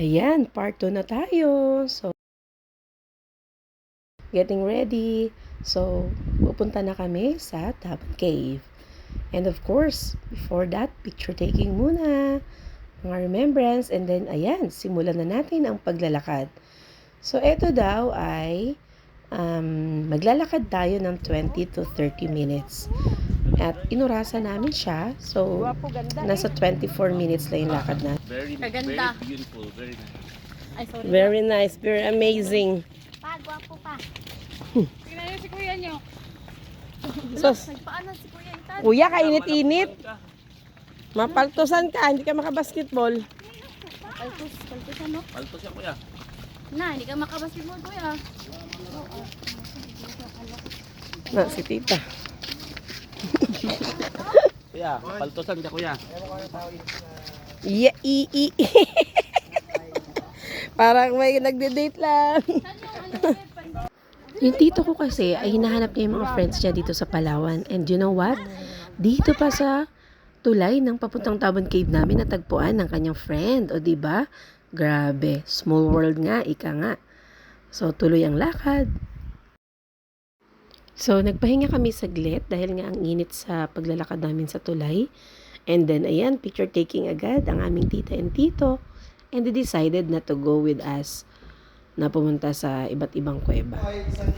Ayan, part 2 na tayo. So, getting ready. So, pupunta na kami sa Taban Cave. And of course, before that, picture taking muna. Mga remembrance. And then, ayan, simulan na natin ang paglalakad. So, eto daw ay um, maglalakad tayo ng 20 to 30 minutes. At inurasan namin siya. So, nasa 24 minutes lang yung lakad na. Very, Kaganda. very beautiful, very nice. Ay, sorry. Very nice, very amazing. Pa, gwapo pa. Tingnan niyo si kuya niyo. Sos, Nagpaanan si kuya yung tad. kuya, kainit-init. Mapaltusan ka, hindi ka makabasketball. Paltus, paltus ano? Palto siya kuya. Na, hindi ka makabasketball kuya. Na, si tita. Kuya, paltosan ka kuya. Yeah, i, i. Parang may nagde-date lang. yung tito ko kasi ay hinahanap niya yung mga friends niya dito sa Palawan. And you know what? Dito pa sa tulay ng papuntang Tabon Cave namin natagpuan ng kanyang friend. O di ba? Grabe. Small world nga, ika nga. So, tuloy ang lakad. So, nagpahinga kami saglit dahil nga ang init sa paglalakad namin sa tulay. And then, ayan, picture taking agad ang aming tita and tito. And they decided not to go with us na pumunta sa iba't ibang kuweba. ay isang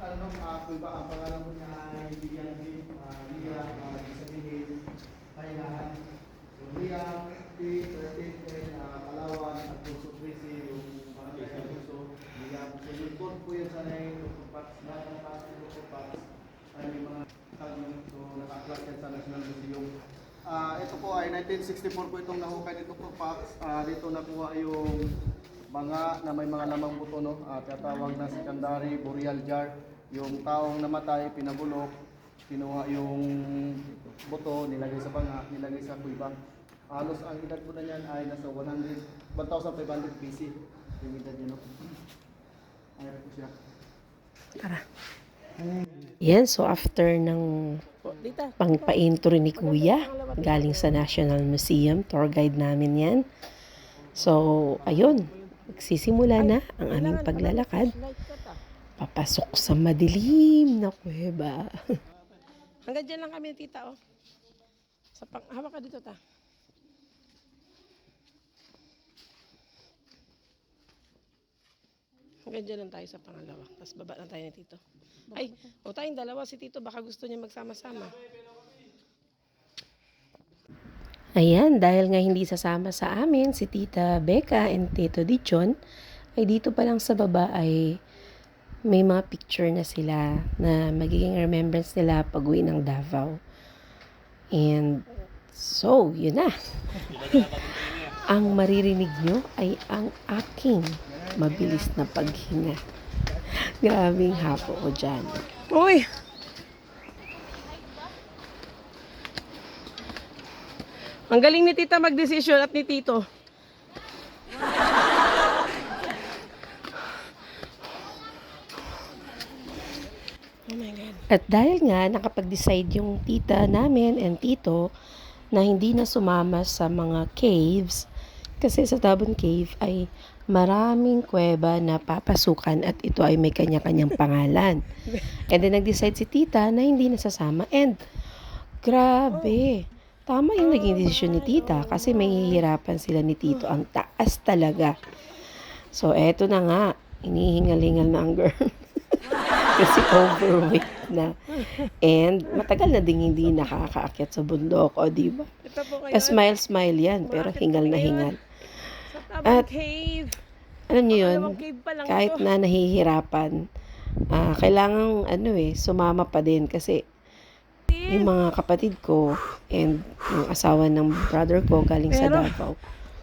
ano uh, kuiba ang pangalan mo niya ay Lilian Lim, uh, Lia, uh, sabihin, Kailangan. So, Lia, P, 13, and uh, Palawan, at Puso Trisi, yung barangay ng Puso, Lia. So, yung code po yun sa nai, Dr. Pax, lahat ng Pax, Dr. Pax, ay may mga tagong, naka-class yan sa National Museum. Ah, ito po ay 1964 po itong nahukay ni Dr. Pax. Ah, dito nakuha yung mga na may mga lamang buto no at tinatawag na secondary burial jar yung taong namatay pinabulok kinuha yung buto nilagay sa banga nilagay sa kuiba halos ang edad po na niyan ay nasa 100 1,500 BC yung edad niya no ayun po siya Tara. Yan, so after ng pangpa-intro ni Kuya, galing sa National Museum, tour guide namin yan. So, ayun, magsisimula na ang aming paglalakad. Papasok sa madilim na kuweba. Hanggang dyan lang kami, tita, oh. Sa pang, hawak ka dito, ta. Hanggang dyan lang tayo sa pangalawa. Tapos baba na tayo ni Tito. Ay, o tayong dalawa si Tito. Baka gusto niya magsama-sama. Ayan, dahil nga hindi sasama sa amin si Tita Becca and Tito Dichon, ay dito pa lang sa baba ay may mga picture na sila na magiging remembrance nila pag uwi ng Davao. And so, yun na. ang maririnig nyo ay ang aking mabilis na paghinga. Grabing hapo ko dyan. Uy! Ang galing ni tita magdesisyon at ni tito. Oh my God. At dahil nga nakapag-decide yung tita namin and tito na hindi na sumama sa mga caves kasi sa Tabon Cave ay maraming kuweba na papasukan at ito ay may kanya-kanyang pangalan. And then nag-decide si tita na hindi na sasama and grabe. Tama yung naging desisyon ni tita kasi may hihirapan sila ni tito. Ang taas talaga. So, eto na nga. Inihingal-hingal na ang girl. kasi overweight na. And matagal na ding hindi nakakaakyat sa bundok. O, di ba? Smile-smile yan, pero hingal na hingal. Sa At- Cave. Alam niyo yun, kahit na nahihirapan, ah, kailangan ano eh, sumama pa din kasi yung mga kapatid ko and yung asawa ng brother ko galing sa Pero, Davao.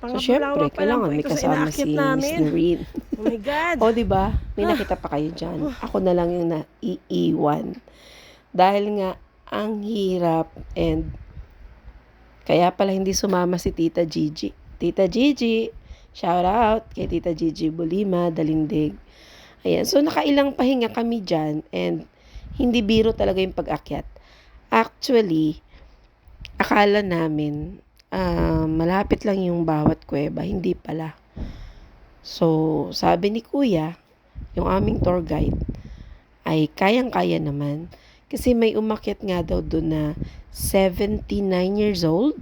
So, syempre, kailangan may sa kasama si Miss. Noreen. Oh my God. O, di ba? May nakita pa kayo dyan. Ako na lang yung naiiwan. Dahil nga, ang hirap and kaya pala hindi sumama si Tita Gigi. Tita Gigi, shout out kay Tita Gigi Bulima, Dalindig. Ayan, so nakailang pahinga kami dyan and hindi biro talaga yung pag-akyat. Actually, akala namin ah, malapit lang yung bawat kuweba, hindi pala. So, sabi ni Kuya, yung aming tour guide, ay kayang-kaya naman. Kasi may umakyat nga daw doon na 79 years old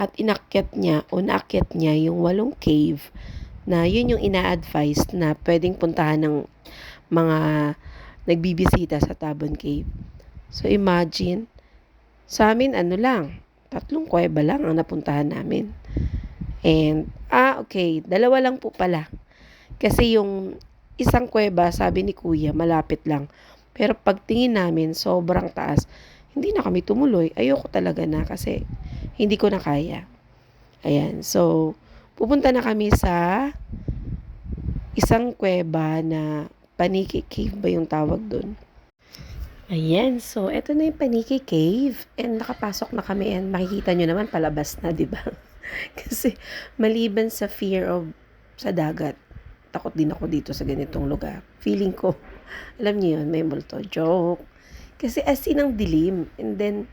at inakyat niya o naakyat niya yung walong cave na yun yung ina-advise na pwedeng puntahan ng mga nagbibisita sa Tabon Cave. So imagine, sa amin ano lang, tatlong kuweba lang ang napuntahan namin. And, ah okay, dalawa lang po pala. Kasi yung isang kuweba, sabi ni kuya, malapit lang. Pero pagtingin namin, sobrang taas. Hindi na kami tumuloy. Ayoko talaga na kasi hindi ko na kaya. Ayan. So, pupunta na kami sa isang kuweba na Paniki Cave ba yung tawag doon? Ayan. So, eto na yung Paniki Cave. And nakapasok na kami and makikita nyo naman palabas na, di ba? kasi maliban sa fear of sa dagat, takot din ako dito sa ganitong lugar. Feeling ko, alam niyo yun, may multo. Joke. Kasi as in ang dilim. And then,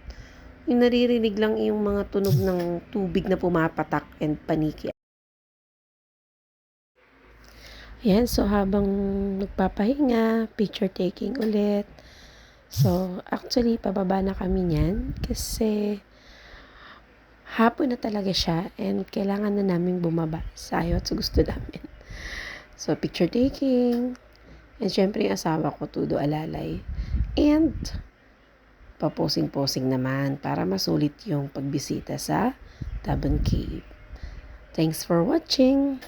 yung naririnig lang yung mga tunog ng tubig na pumapatak and paniki. Yan, so habang nagpapahinga, picture taking ulit. So, actually, pababa na kami niyan kasi hapon na talaga siya and kailangan na namin bumaba sa ayaw at sa gusto namin. So, picture taking. And syempre, yung asawa ko, Tudo Alalay. And, paposing-posing naman para masulit yung pagbisita sa Tabon Cave. Thanks for watching!